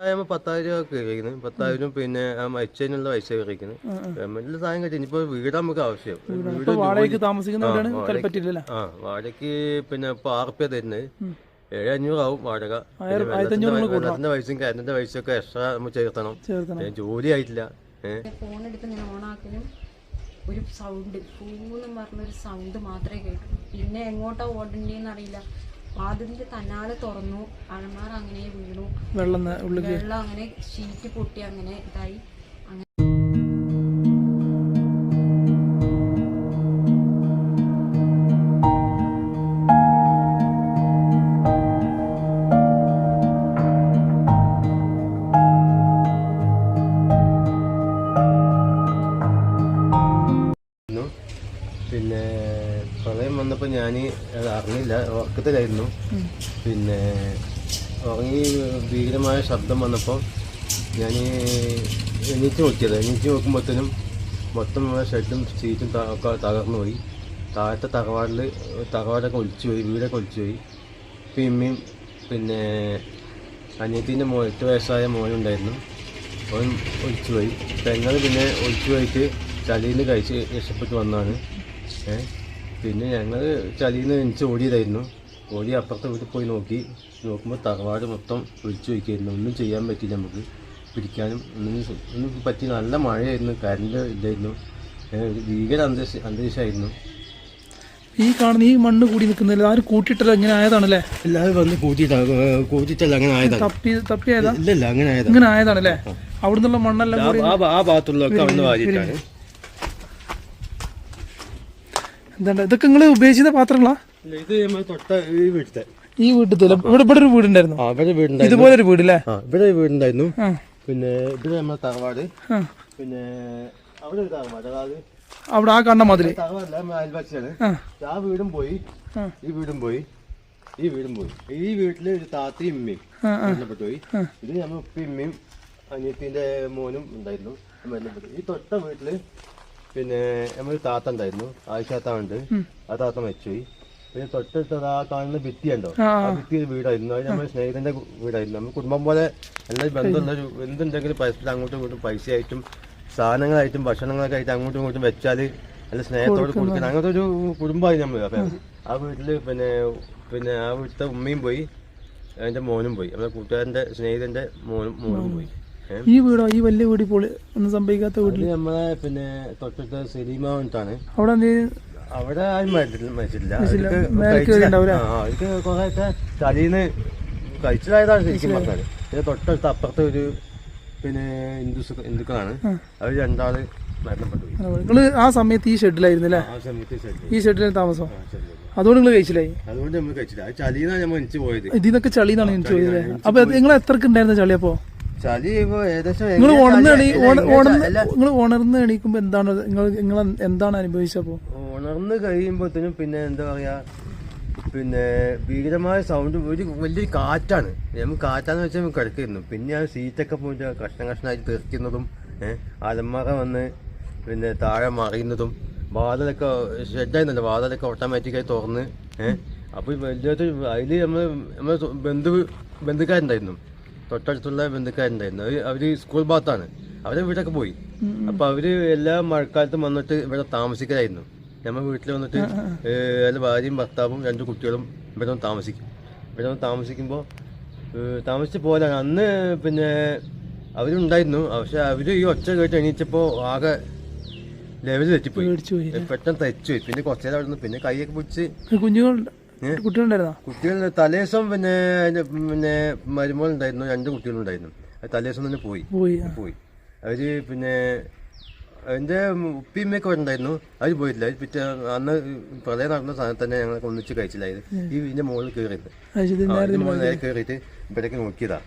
ആകുമ്പോൾ പത്തായിരം രൂപ കഴിക്കുന്നത് പത്തായിരം പിന്നെ ആ മരിച്ചതിനുള്ള പൈസ കഴിക്കുന്നത് ഗവൺമെന്റിൽ സാധനം കിട്ടി ഇനിയിപ്പോ വീട് നമുക്ക് ആവശ്യം. വീട് വാടകയ്ക്ക് ആ, വാടകയ്ക്ക് പിന്നെ ഇപ്പൊ ആറ് റുപ്യ തരുന്നത്. ഏഴ് അഞ്ഞൂറാവും വാടക. വാഴക വെള്ളത്തിന്റെ പൈസയും കരണ്ടിന്റെ പൈസയും ഒക്കെ എക്സ്ട്രാ നമ്മൾ ചേർത്തണം. ജോലി ആയിട്ടില്ല. ഫോൺ എടുത്ത് ഞാൻ ഓണാക്കലും ഒരു സൗണ്ട് പൂന്നും പറഞ്ഞൊരു സൗണ്ട് മാത്രമേ കേട്ടു. പിന്നെ എങ്ങോട്ടാ ഓടണ്ടേന്ന് അറിയില്ല. വാതിലിന്റെ തന്നാലെ തുറന്നു അഴമാർ അങ്ങനെ വീണു. വെള്ളം വെള്ളം അങ്ങനെ ഷീറ്റ് പൊട്ടി അങ്ങനെ ഇതായി. അറിഞ്ഞില്ല ഉറക്കത്തിലായിരുന്നു. പിന്നെ ഉറങ്ങി ഭീകരമായ ശബ്ദം വന്നപ്പോൾ ഞാൻ എണീറ്റ് നോക്കിയത്. എണീറ്റ് നോക്കുമ്പോഴത്തേനും മൊത്തം ഷെഡും സീറ്റും ഒക്കെ തകർന്നു പോയി. താഴത്തെ തറവാടിൽ തറവാടൊക്കെ ഒലിച്ചു പോയി വീടൊക്കെ ഒലിച്ചു പോയി. പിമ്മയും പിന്നെ അനിയത്തിന്റെ മോ എട്ട് വയസ്സായ മോനുണ്ടായിരുന്നു അവൻ ഒലിച്ചു പോയി. പെങ്ങൾ പിന്നെ ഒലിച്ചു പോയിട്ട് ചളിയിൽ കഴിച്ച് രക്ഷപ്പെട്ട് വന്നാണ്. ഏ? പിന്നെ ഞങ്ങൾ ചളിയിൽ നിന്ന് എണിച്ച് ഓടിയതായിരുന്നു. ഓടി അപ്പുറത്തെ വീട്ടിൽ പോയി നോക്കി. നോക്കുമ്പോൾ തറവാട് മൊത്തം ഒഴിച്ചു വയ്ക്കായിരുന്നു. ഒന്നും ചെയ്യാൻ പറ്റില്ല നമുക്ക്. പിടിക്കാനും ഒന്നും ഒന്നും പറ്റി. നല്ല മഴയായിരുന്നു. കറണ്ട് ഇല്ലായിരുന്നു. ഭീകര അന്തരീക്ഷ അന്തരീക്ഷമായിരുന്നു ഈ കാണുന്ന ഈ മണ്ണ് കൂടി നിൽക്കുന്നില്ല ആരും കൂട്ടിയിട്ടല്ല ഇങ്ങനെ ആയതാണല്ലേ? എല്ലാവരും വന്ന് കൂട്ടിയിട്ടാ കൂട്ടിയിട്ടല്ല അങ്ങനെ ആയതാണ്. തപ്പി തപ്പിയായതാ ഇല്ലല്ല അങ്ങനെ ആയതാണ്. ഇങ്ങനെ ആയതാണല്ലേ? അവിടുന്നുള്ള മണ്ണെല്ലാം ആ- ആ ഭാ- ആ ഭാഗത്തുള്ളതൊക്കെ അവിടുന്ന് വാരിയിട്ടാണ്. എന്താ ഇതൊക്കെ നിങ്ങൾ ഉപയോഗിച്ച പാത്രങ്ങളാ? ഇല്ല, ഇത് തൊട്ട ഈ വീട്ടിലെ ഈ വീട്ടിൽ ഇവിടെ ഇവിടെ ഒരു വീടുണ്ടായിരുന്നു. ആ ഇവിടെ വീടുണ്ടായിരുന്നു. ഇതുപോലെ ഒരു വീടല്ലേ ഇവിടെ വീടുണ്ടായിരുന്നു. പിന്നെ ഇവിടെ നമ്മളെ തറവാട്. പിന്നെ അവിടെ ഒരു തറവാട്. അതായത് അവിടെ ആ കണ്ട മാതിരി. അയൽവാസിയാണ്. ആ. വീടും പോയി. ഈ വീടും പോയി. ഈ വീടും പോയി. ഈ വീട്ടിൽ ഒരു താത്തയും ഇമ്മയും മരണപ്പെട്ടു പോയി ഇത് നമ്മൾ ഉപ്പയും ഇമ്മയും അനിയത്തിന്റെ മോനും ഉണ്ടായിരുന്നു. മരണപ്പെട്ടു ഈ തൊട്ട വീട്ടിൽ പിന്നെ നമ്മളൊരു താത്ത ഉണ്ടായിരുന്നു. ആയിഷാത്താണ്ട് ആ താത്ത മരിച്ചുപോയി. പിന്നെ തൊട്ടടുത്ത് ആ കാണുന്ന ഭിത്തി ഉണ്ടോ ആ, ഭിത്തി ഒരു വീടായിരുന്നു. അത് നമ്മുടെ സ്നേഹിതന്റെ വീടായിരുന്നു. നമ്മൾ കുടുംബം പോലെ എല്ലാ ബന്ധമുള്ള ഒരു എന്തുണ്ടെങ്കിലും പൈസ അങ്ങോട്ടും ഇങ്ങോട്ടും പൈസയായിട്ടും സാധനങ്ങളായിട്ടും ഭക്ഷണങ്ങളൊക്കെ ആയിട്ട് അങ്ങോട്ടും ഇങ്ങോട്ടും വെച്ചാൽ നല്ല സ്നേഹത്തോട് കൊടുക്കണം അങ്ങനത്തെ ഒരു കുടുംബമായി നമ്മൾ അപ്പൊ ആ വീട്ടിൽ പിന്നെ പിന്നെ ആ വീട്ടിലത്തെ ഉമ്മയും പോയി. എന്റെ മോനും പോയി. നമ്മുടെ കൂട്ടുകാരന്റെ സ്നേഹിതന്റെ മോനും മോനും പോയി. ഈ വീടോ ഈ വലിയ വീട് ഇപ്പോൾ ഒന്നും സംഭവിക്കാത്ത വീട് നമ്മളെ പിന്നെ തൊട്ടടുത്ത സിനിമാണ് അവിടെ അവിടെ ആരും മരിച്ചില്ല. അവർക്ക് കഴിച്ചില്ല. കുറെയൊക്കെ തലീന്ന് കഴിച്ചതായതാണ് ശരിക്കും പറഞ്ഞാൽ പിന്നെ തൊട്ടടുത്ത് അപ്പുറത്തെ ഒരു പിന്നെ ഹിന്ദുസ് ഹിന്ദുക്കളാണ്. അവർ രണ്ടാൾ മരണപ്പെട്ടു നിങ്ങൾ ആ സമയത്ത് ഈ ഷെഡിലായിരുന്നു അല്ലേ ഈ ഷെഡിലെ താമസം. അതുകൊണ്ട് നിങ്ങൾ കഴിച്ചില്ലായി? അതുകൊണ്ട് നമ്മൾ കഴിച്ചില്ല. ചളിന്നാണ് നമ്മൾ പോയത്. ഇതിന്നൊക്കെ ചളിന്നാണ് എനിക്ക് അപ്പൊ നിങ്ങൾ എത്രക്ക് ഉണ്ടായിരുന്ന ചളി അപ്പോ? ചളി ഇപ്പൊ ഏകദേശം നിങ്ങൾ ഉണർന്ന് എണീ അല്ല, ഉണ- എങ്ങനെ ഉണർന്ന് നിങ്ങൾ ഉണർന്ന് എണീക്കുമ്പോ എന്താണ് നിങ്ങൾ നിങ്ങൾ എന്താണ് അനുഭവിച്ചപ്പോ ഉണർന്ന് കഴിയുമ്പോഴത്തേനും പിന്നെ എന്താ പറയാ പിന്നെ ഭീകരമായ സൗണ്ട് ഒരു വലിയൊരു കാറ്റാണ്. നമുക്ക് കാറ്റാന്ന് വെച്ചാൽ നമുക്ക് കിടക്കുന്നു. പിന്നെ ആ സീറ്റൊക്കെ പോയിട്ട് കഷ്ണം കഷ്ണമായിട്ട് തെറിക്കുന്നതും ഏഹ് അലമറ വന്ന് പിന്നെ താഴെ മറിയുന്നതും വാതിലൊക്കെ ഷെഡായിരുന്നല്ലോ വാതിലൊക്കെ ഓട്ടോമാറ്റിക്കായി തുറന്ന് ഏഹ് അപ്പോൾ വലിയൊരു അതിൽ നമ്മൾ നമ്മൾ ബന്ധു ബന്ധുക്കാരുണ്ടായിരുന്നു. തൊട്ടടുത്തുള്ള ബന്ധുക്കാരുണ്ടായിരുന്നു. അവർ അവർ സ്കൂൾ ഭാഗത്താണ്. അവരെ വീടൊക്കെ പോയി. അപ്പൊ അവർ എല്ലാ മഴക്കാലത്തും വന്നിട്ട് ഇവിടെ താമസിക്കലായിരുന്നു. നമ്മൾ വീട്ടിൽ വന്നിട്ട് അതിൽ ഭാര്യയും ഭർത്താവും രണ്ട് കുട്ടികളും ഇവിടെ വന്ന് താമസിക്കും. ഇവിടെ വന്ന് താമസിക്കുമ്പോൾ താമസിച്ച് പോലാണ് അന്ന് പിന്നെ അവരുണ്ടായിരുന്നു പക്ഷെ അവർ ഈ ഒച്ച കേട്ട് എണീച്ചപ്പോൾ ആകെ ലെവലിൽ തെറ്റിപ്പോയി. പെട്ടെന്ന് തെച്ചുപോയി പിന്നെ കുറച്ചേരം അവിടെ നിന്ന് പിന്നെ കൈയൊക്കെ പിടിച്ച് കുഞ്ഞുങ്ങൾ ഏ? കുട്ടികളുണ്ടായിരുന്നോ? കുട്ടികൾ തലേദിവസം പിന്നെ അതിന്റെ പിന്നെ മരുമോളുണ്ടായിരുന്നു. രണ്ട് കുട്ടികളുണ്ടായിരുന്നു. അത് തലേദിവസം തന്നെ പോയി. പോയി അവർ പിന്നെ എന്റെ ഉപ്പിയമ്മയൊക്കെ ഉണ്ടായിരുന്നു. അവർ പോയിട്ടില്ല. അവർ പിറ്റേ അന്ന് പ്രളയം നടന്ന സാധനം തന്നെ ഞങ്ങൾ ഒന്നിച്ച് കഴിച്ചില്ലായത് ഈ ഇതിന്റെ മുകളിൽ കയറിയത്. ഇതിന്റെ മുകളിൽ നേരെ കയറിയിട്ട് ഇവിടേക്ക് നോക്കിയതാ.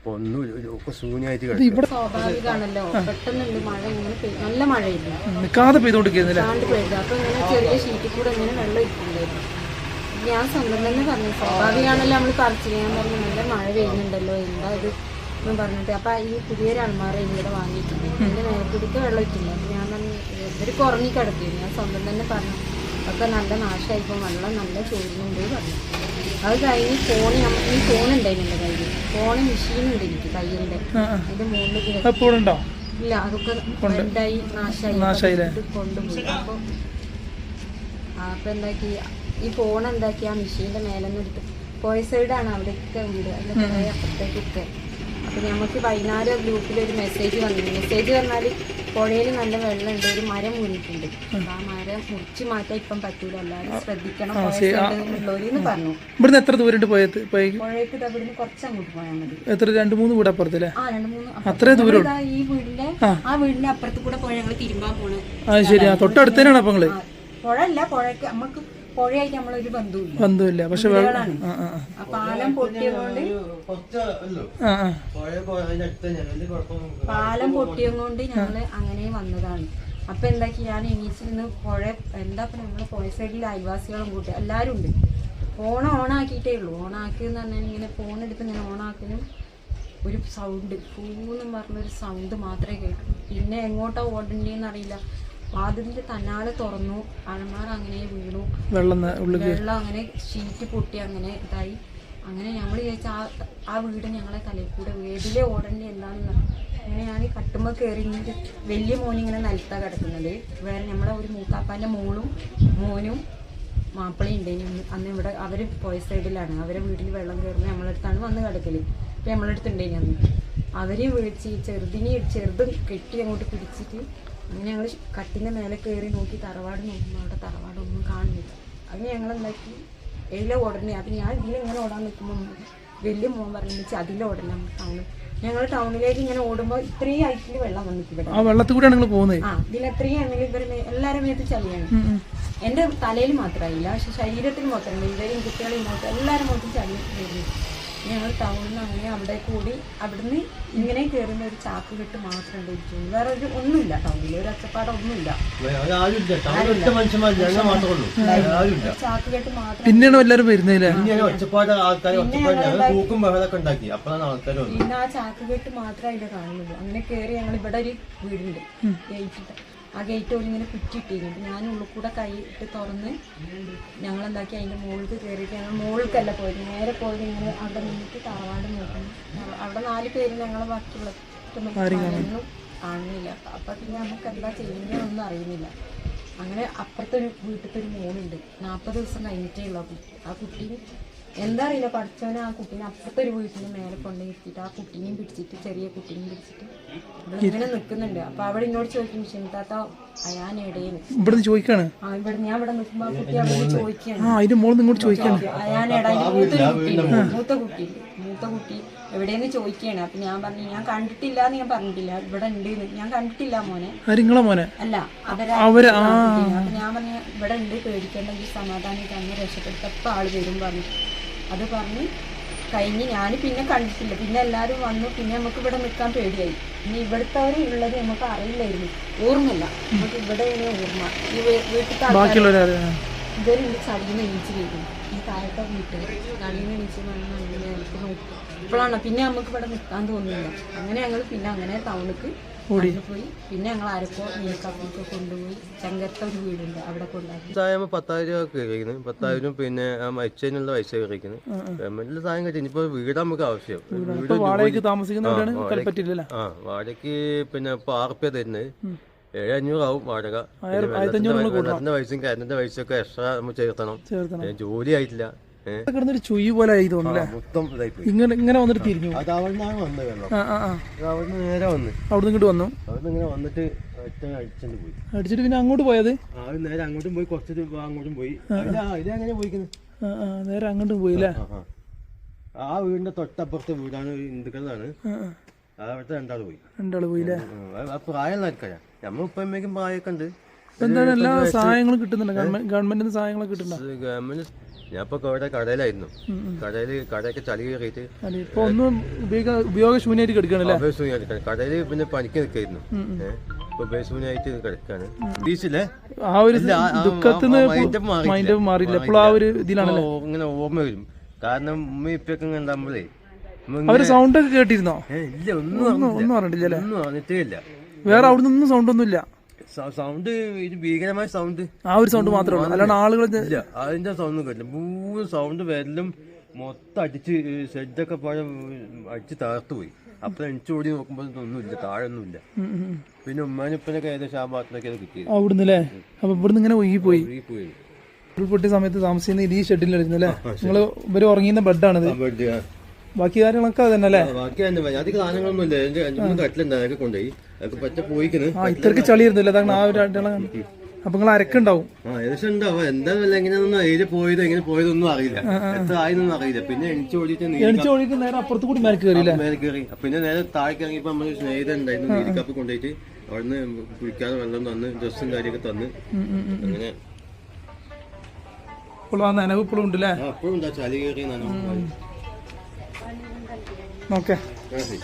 അപ്പൊ ഒന്നും ഒക്കെ ശൂന്യമായിട്ട് കിടക്കും സ്വാഭാവികമാണല്ലോ പെട്ടെന്നുണ്ട് മഴ ഇങ്ങനെ നല്ല മഴയില്ല. നിൽക്കാതെ പെയ്തോണ്ടിരിക്കുന്നില്ല? ചാണ്ട് പെയ്തു. അപ്പൊ ഇങ്ങനെ ചെറിയ ഷീറ്റിൽ കൂടെ ഇങ്ങനെ വെള്ളം ഇരിക്കുന്നുണ്ടായിരുന്നു ഞാൻ സ്വന്തം തന്നെ പറഞ്ഞു. സ്വാഭാവികമാണല്ലോ നമ്മൾ പറിച്ചില്ല ഞാൻ പറഞ്ഞു. നല്ല മഴ പെയ്യുന്നുണ്ടല്ലോ എന്താ ഇത് എന്ന് പറഞ്ഞിട്ട്. അപ്പൊ ഈ പുതിയൊരു അൺമാറ ഇവിടെ വാങ്ങിയിട്ടുണ്ട്. എന്റെ മേൽക്കൂടിക്ക് വെള്ളം ഇട്ടില്ല. അപ്പൊ ഞാൻ പറഞ്ഞു ഇവർ കുറഞ്ഞി കിടക്കുന്നു ഞാൻ സ്വന്തം തന്നെ പറഞ്ഞു. അപ്പൊ നല്ല നാശമായിപ്പോ വെള്ളം നല്ല ചോദിക്കുന്നുണ്ട് പറഞ്ഞു. അത് കഴിഞ്ഞ് ഫോണ് ഈ ഫോൺ ഉണ്ടായിരുന്നു എന്റെ കയ്യിൽ ഫോണ് മെഷീൻ ഉണ്ട് എനിക്ക് കയ്യിലെ അതിന്റെ മുകളിൽ ഇല്ല അതൊക്കെ എന്തായി നാശമായി. കൊണ്ടുപോയി. അപ്പൊ അപ്പൊ എന്താക്കി? ഈ ഫോൺ എന്താക്കി ആ മെഷീന്റെ മേലെ നിന്ന് എടുത്ത് പോയ സൈഡാണ് അവിടെയൊക്കെ വീട്. അതിന്റെ കുറേ അപ്പുറത്തേക്കൊക്കെ അപ്പം നമുക്ക് വൈകുന്നേരം ഗ്രൂപ്പിൽ ഒരു മെസ്സേജ് വന്നു. മെസ്സേജ് പറഞ്ഞാൽ പുഴയിൽ നല്ല വെള്ളമുണ്ട്. ഒരു മരം മുറിയിട്ടുണ്ട് ആ മരം മുറിച്ച് മാറ്റാൻ ഇപ്പം പറ്റൂല. എല്ലാവരും ശ്രദ്ധിക്കണം. സൈഡിലുള്ളവരെന്ന് പറഞ്ഞു. ഇവിടുന്ന് എത്ര ദൂരം പോയത്? പുഴയ്ക്ക് ഇവിടുന്ന് കുറച്ച് അങ്ങോട്ട് പോയാൽ മതി. എത്ര രണ്ട് മൂന്ന് വീട് അപ്പുറത്തല്ലേ ആ രണ്ട് മൂന്ന് അത്രേ ദൂരം ഈ വീടിന്റെ ആ. വീടിന്റെ അപ്പുറത്ത് കൂടെ പോയാൽ ഞങ്ങൾ തിരുമ്പാൻ പോണ്. ആ ശരി. തൊട്ടടുത്തേനാണ് അപ്പൊ പുഴ അല്ല പുഴയ്ക്ക് നമുക്ക് പുഴയായിട്ട് നമ്മളൊരു ബന്ധുവില്ല ബന്ധമില്ല പക്ഷെ ആ പാലം പൊട്ടിയതുകൊണ്ട് പാലം പൊട്ടിയതുകൊണ്ട് ഞങ്ങൾ അങ്ങനെ വന്നതാണ്. അപ്പൊ എന്താക്കി ഞാൻ എണീച്ചിരുന്ന് പുഴ എന്താ ഇപ്പൊ നമ്മൾ പുഴ സൈഡിലെ അയൽവാസികളും കൂട്ടി എല്ലാരും ഉണ്ട്. ഫോൺ ഓൺ ആക്കിയിട്ടേ ഉള്ളൂ. ഓൺ ആക്കിയെന്ന് പറഞ്ഞാൽ ഇങ്ങനെ ഫോൺ എടുത്ത് ഇങ്ങനെ ഓൺ ആക്കിനും ഒരു സൗണ്ട് ഫൂന്നും പറഞ്ഞൊരു സൗണ്ട് മാത്രമേ കേട്ടു പിന്നെ എങ്ങോട്ടാ ഓടണ്ടേന്ന് അറിയില്ല. വാതിലിന്റെ തന്നാളെ തുറന്നു അഴമാർ അങ്ങനെ വീണു. വെള്ളം വെള്ളം അങ്ങനെ ഷീറ്റ് പൊട്ടി അങ്ങനെ ഇതായി. അങ്ങനെ നമ്മൾ വിചാരിച്ച ആ ആ വീട് ഞങ്ങളെ തലയിൽ കൂടെ വീടിലെ ഓടേണ്ടി എന്താണെന്ന് അങ്ങനെ ഞാൻ കട്ടുമ്പോൾ കയറി ഇങ്ങനെ വലിയ മോൻ ഇങ്ങനെ നിലത്താ കിടക്കുന്നത്. വേറെ നമ്മളെ ഒരു മൂക്കാപ്പാന്റെ മോളും മോനും മാപ്പിളയും ഉണ്ടായിരുന്നു അന്ന് ഇവിടെ അവർ പോയ സൈഡിലാണ്. അവരെ വീട്ടിൽ വെള്ളം കയറുന്നത് നമ്മളടുത്താണ് വന്ന് കിടക്കൽ. അപ്പം നമ്മളടുത്തുണ്ടായിന് അന്ന്. അവരെയും വിളിച്ച് ചെറുതിനെ ചെറുത് കെട്ടി അങ്ങോട്ട് പിടിച്ചിട്ട് അങ്ങനെ ഞങ്ങൾ കട്ടിന്റെ മേലെ കയറി നോക്കി തറവാട് നോക്കുമ്പോൾ അവിടെ തറവാടൊന്നും കാണുന്നില്ല അങ്ങനെ ഞങ്ങൾ എന്താക്കി എല്ലാം ഓടണേ. അപ്പം ഞാൻ ഇതിലിങ്ങനെ ഓടാൻ നിൽക്കുമ്പോൾ വലിയ മോൻ പറഞ്ഞു അതിലെ ഓടണം ടൗണിൽ ഞങ്ങൾ ടൗണിലേക്ക് ഇങ്ങനെ ഓടുമ്പോൾ ഇത്രയും ഹൈറ്റിൽ വെള്ളം വന്നിട്ട് ആ വെള്ളത്തിൽ കൂടെ നിങ്ങൾ പോകുന്നത് ആ ഇതിൽ എത്രയും ആണെങ്കിൽ ഇവർ എല്ലാവരും മേത്ത് ചളിയാണ്. എന്റെ തലയിൽ മാത്രമായില്ല പക്ഷെ ശരീരത്തിൽ മാത്രമല്ല ഇവരെയും കുട്ടികളെയും മൊത്തം എല്ലാവരും മൊത്തം ചളി വരുന്നു ഞങ്ങൾ ടൗണിൽ നിന്ന് അങ്ങനെ അവിടെ കൂടി അവിടുന്ന് ഇങ്ങനെ കയറുന്ന ഒരു ചാക്ക് കെട്ട് മാത്രം ഉണ്ടായിരിക്കും വേറെ ഒരു ഒന്നുമില്ല ടൗണിൽ ഒരു മാത്രമേ ഒരു ചാക്ക് കെട്ട് മാത്രം പിന്നെയാണ് എല്ലാവരും വരുന്നതില്ലേ പിന്നെ ആ ചാക്ക് കെട്ട് മാത്രമേ അതിൽ കാണുന്നുള്ളൂ. അങ്ങനെ കയറി ഞങ്ങൾ ഇവിടെ ഒരു വീടുണ്ട്. ആ ഗേറ്റ് ഇങ്ങനെ കുറ്റിയിട്ടിരുന്നു. ഞാൻ ഉള്ളിൽ കൂടെ കൈ ഇട്ട് തുറന്ന് ഞങ്ങൾ എന്താക്കി അതിന്റെ മുകളിൽ കയറിയിട്ട് ഞങ്ങൾ മുകളിലേക്കല്ല പോയത്. നേരെ പോയത് ഇങ്ങനെ അവിടെ നിന്നിട്ട് തറവാട് നോക്കുന്നു. അവിടെ നാല് പേര് ഞങ്ങൾ ബാക്കിയുള്ള ഒന്നും കാണുന്നില്ല. അപ്പം പിന്നെ നമുക്ക് എന്താ ചെയ്യുന്നതെന്നൊന്നും അറിയുന്നില്ല. അങ്ങനെ അപ്പുറത്തെ ഒരു വീട്ടിലത്തെ ഒരു മോളുണ്ട്. നാൽപ്പത് ദിവസം കഴിഞ്ഞിട്ടേ ഉള്ളൂ ആ കുട്ടി. ആ കുട്ടി എന്താ അറിയില്ല പഠിച്ചവനെ ആ കുട്ടീനെ അപ്പുറത്തെ ഒരു വീട്ടിൽ മേലെ കൊണ്ടു നിർത്തിയിട്ട് ആ കുട്ടീനെയും പിടിച്ചിട്ട് ചെറിയ കുട്ടീനെയും പിടിച്ചിട്ട് ഇവിടെ ഇങ്ങനെ നിൽക്കുന്നുണ്ട്. അപ്പൊ അവിടെ എന്നോട് ചോദിക്കും ക്ഷമിത്താത്ത അയാൻ എടേന്ന് ഇവിടുന്ന് ചോദിക്കാണ്. ആ ഇവിടെ ഞാൻ ഇവിടെ നിൽക്കുമ്പോ ആ കുട്ടി അവിടെ ചോദിക്കാണ് ആ അതിന്റെ മോളിൽ ഇങ്ങോട്ട് ചോദിക്കാണ്. അയാൻ എടാ അതിന്റെ മൂത്തൊരു മൂത്ത കുട്ടി. മൂത്ത കുട്ടി എവിടെയെന്ന് ചോദിക്കാണ് അപ്പൊ ഞാൻ പറഞ്ഞു ഞാൻ കണ്ടിട്ടില്ല എന്ന് ഞാൻ പറഞ്ഞിട്ടില്ല. ഇവിടെ ഉണ്ട് ഞാൻ കണ്ടിട്ടില്ല മോനെ. നിങ്ങളെ മോനെ? അല്ല അവരെ അവർ ആ അപ്പൊ ഞാൻ പറഞ്ഞു ഇവിടെ ഉണ്ട് പേടിക്കേണ്ട സമാധാനം തന്നെ രക്ഷപ്പെടുത്തപ്പോ ആൾ വരും പറഞ്ഞു. അത് പറഞ്ഞ് കഴിഞ്ഞ് ഞാൻ പിന്നെ കണ്ടിട്ടില്ല. പിന്നെ എല്ലാവരും വന്നു. പിന്നെ നമുക്ക് ഇവിടെ നിൽക്കാൻ പേടിയായി. ഇനി ഇവിടുത്തെ ഉള്ളത് നമുക്ക് അറിയില്ലായിരുന്നു. ഓർമ്മയില്ല. നമുക്ക് ഇവിടെ ഇനി ഓർമ്മ. ഈ വീട്ടിൽ ഇവരുണ്ട് ചളിന്ന് എണീച്ച് വരും ഈ താഴത്തെ വീട്ടിൽ ചളിന്ന് എണീച്ച് എനിക്ക് നോക്കും. ഇപ്പോഴാണ് പിന്നെ നമുക്ക് ഇവിടെ നിൽക്കാൻ തോന്നുന്നില്ല. അങ്ങനെ ഞങ്ങൾ പിന്നെ അങ്ങനെ ടൗണിക്ക് പോയി പിന്നെ ഞങ്ങൾ ആരൊക്കെ മേക്കപ്പിലേക്ക് കൊണ്ടുപോയി ചങ്കരത്തെ ഒരു വീടുണ്ട് അവിടെ കൊണ്ടാക്കി സായം പത്തായിരം രൂപ കഴിക്കുന്നത് പത്തായിരം പിന്നെ ആ മരിച്ചതിനുള്ള പൈസ കഴിക്കുന്നത് ഗവൺമെന്റിൽ സാധനം കഴിച്ചു ഇനിയിപ്പോ വീട് നമുക്ക് ആവശ്യം. വീട് വാടകയ്ക്ക് താമസിക്കുന്നവരാണ് ആ വാടകയ്ക്ക് പിന്നെ ഇപ്പൊ ആറ് റുപ്യ തരുന്നത്. ഏഴ് അഞ്ഞൂറാവും വാടക. വെള്ളത്തിന്റെ പൈസയും കരണ്ടിന്റെ പൈസ ഒക്കെ എക്സ്ട്രാ നമ്മൾ ചേർത്തണം. ജോലി ആയിട്ടില്ല കിടന്നൊരു ചുയി പോലെ ആയി തോന്നുന്നു മൊത്തം ഇതായി പോയി ഇങ്ങനെ ഇങ്ങനെ വന്നിട്ട് തിരിഞ്ഞു അത് അവിടുന്നാണ് വന്നത് വെള്ളം ആ ആ ആ. അത് അവിടുന്ന് നേരെ വന്ന്. അവിടുന്ന് ഇങ്ങോട്ട് വന്നു? അവിടുന്ന് ഇങ്ങനെ വന്നിട്ട് ഒറ്റ അടിച്ചോണ്ട് പോയി. അടിച്ചിട്ട് പിന്നെ അങ്ങോട്ട് പോയത്? ആ അത് നേരെ അങ്ങോട്ടും പോയി കുറച്ച് അങ്ങോട്ടും പോയി. ഇതെങ്ങനെ പോയിക്കുന്നത്? ആ ആ നേരെ അങ്ങോട്ട് പോയില്ലേ ആ, വീടിന്റെ തൊട്ടപ്പുറത്തെ വീടാണ് ഹിന്ദുക്കളാണ് അവിടുത്തെ രണ്ടാൾ പോയി. രണ്ടാൾ പോയില്ലേ പ്രായം ഇപ്പം അമ്മയ്ക്കും പ്രായമൊക്കെ ഉണ്ട്. എന്താണ് എല്ലാ സഹായങ്ങളും കിട്ടുന്നുണ്ട്? ഗവൺമെന്റ് ഗവൺമെന്റിന് സഹായങ്ങളൊക്കെ കിട്ടുന്നുണ്ട്? ഗവൺമെന്റ് ഞാൻ ഇപ്പൊ ഇവിടെ കടയിലായിരുന്നു കടയിൽ കടയൊക്കെ ചളി കയറിയിട്ട് ഇപ്പൊ ഒന്നും ഉപയോഗ ഉപയോഗശൂന്യമായിട്ട് കിടക്കണല്ലേ കടയിൽ കടയിൽ പിന്നെ പണിക്ക് നിൽക്കായിരുന്നു. കിടക്കാണ്. ആ ഒരു മൈൻഡ് ആ ഒരു ഇതിലാണല്ലേ? ഇങ്ങനെ ഓർമ്മ വരും. കാരണം ഉമ്മ ഇപ്പൊക്കെ ഇങ്ങനെ ഉണ്ടാകുമ്പോഴേ അവർ സൗണ്ട് ഒക്കെ കേട്ടിരുന്നോ? ഇല്ല ഒന്നും ഒന്നും. ഒന്നും അറിഞ്ഞിട്ടേ ഇല്ല. വേറെ അവിടുന്ന് ഒന്നും സൗണ്ട് ഒന്നും ഇല്ല. സൗണ്ട് ഇത് ഭീകരമായ സൗണ്ട് ആ ഒരു സൗണ്ട് മാത്രമേ ഉള്ളൂ. അല്ലാണ്ട് ആളുകൾ ഇല്ല അതിന്റെ സൗണ്ട് കേട്ടില്ല. മൂന്ന് സൗണ്ട് വരലും മൊത്തം അടിച്ച് ഷെഡൊക്കെ പോലെ അടിച്ച് തകർത്തു പോയി. അപ്പൊ എണിച്ചു ഓടി നോക്കുമ്പോൾ ഒന്നുമില്ല താഴെ ഒന്നുമില്ല. പിന്നെ ഉമ്മാനിപ്പനൊക്കെ ഏകദേശം ആ ഭാഗത്തിനൊക്കെ കിട്ടിയത്. അവിടുന്ന് അല്ലേ അപ്പൊ ഇവിടുന്ന് ഇങ്ങനെ ഒഴുകിപ്പോയി. പോയി ഉരുൾപൊട്ടിയ സമയത്ത് താമസിക്കുന്ന ഇതീ ഈ ഷെഡിലായിരുന്നു അല്ലേ നിങ്ങൾ ഇവർ ഉറങ്ങിയുന്ന ബെഡാണിത് ബാക്കി കാര്യങ്ങളൊക്കെ തന്നെ അല്ലേ? ബാക്കി സാധനങ്ങളൊന്നും ഇല്ല എന്റെ അതൊക്കെ കൊണ്ടുപോയി. അതൊക്കെ പറ്റ പോയിക്കണ്. ആ ഇത്രക്ക് ചളിയിരുന്നില്ല. അതാണ് ആ ഒരു അടയാളം. അപ്പൊ നിങ്ങൾ അരക്കുണ്ടാവും. ആ ഏകദേശം ഉണ്ടാവും എന്താന്നല്ല എങ്ങനെയാണെന്ന് അതിൽ പോയത് എങ്ങനെ പോയതൊന്നും അറിയില്ല. എത്ര ആയെന്നൊന്നും അറിയില്ല. പിന്നെ എണിച്ചു ഓടിയിട്ട് എണിച്ച് നേരെ അപ്പുറത്ത് കൂടി മേലെ കയറിയില്ല മേലെ കയറി പിന്നെ നേരെ താഴേക്ക് ഇറങ്ങിയപ്പോ നമ്മൾ സ്നേഹിതൻ ഉണ്ടായിരുന്നു. നീരിക്കപ്പ് കൊണ്ടുപോയിട്ട് അവിടുന്ന് കുളിക്കാതെ വെള്ളം തന്ന് ഡ്രസ്സും കാര്യമൊക്കെ തന്ന്. അങ്ങനെ. ഇപ്പോഴും ആ നനവ് ഇപ്പോഴും ഉണ്ട്. അല്ലേ ആ, അപ്പോഴും എന്താ ചളി കയറി നനവ് ഓക്കെ ആ, ശരി.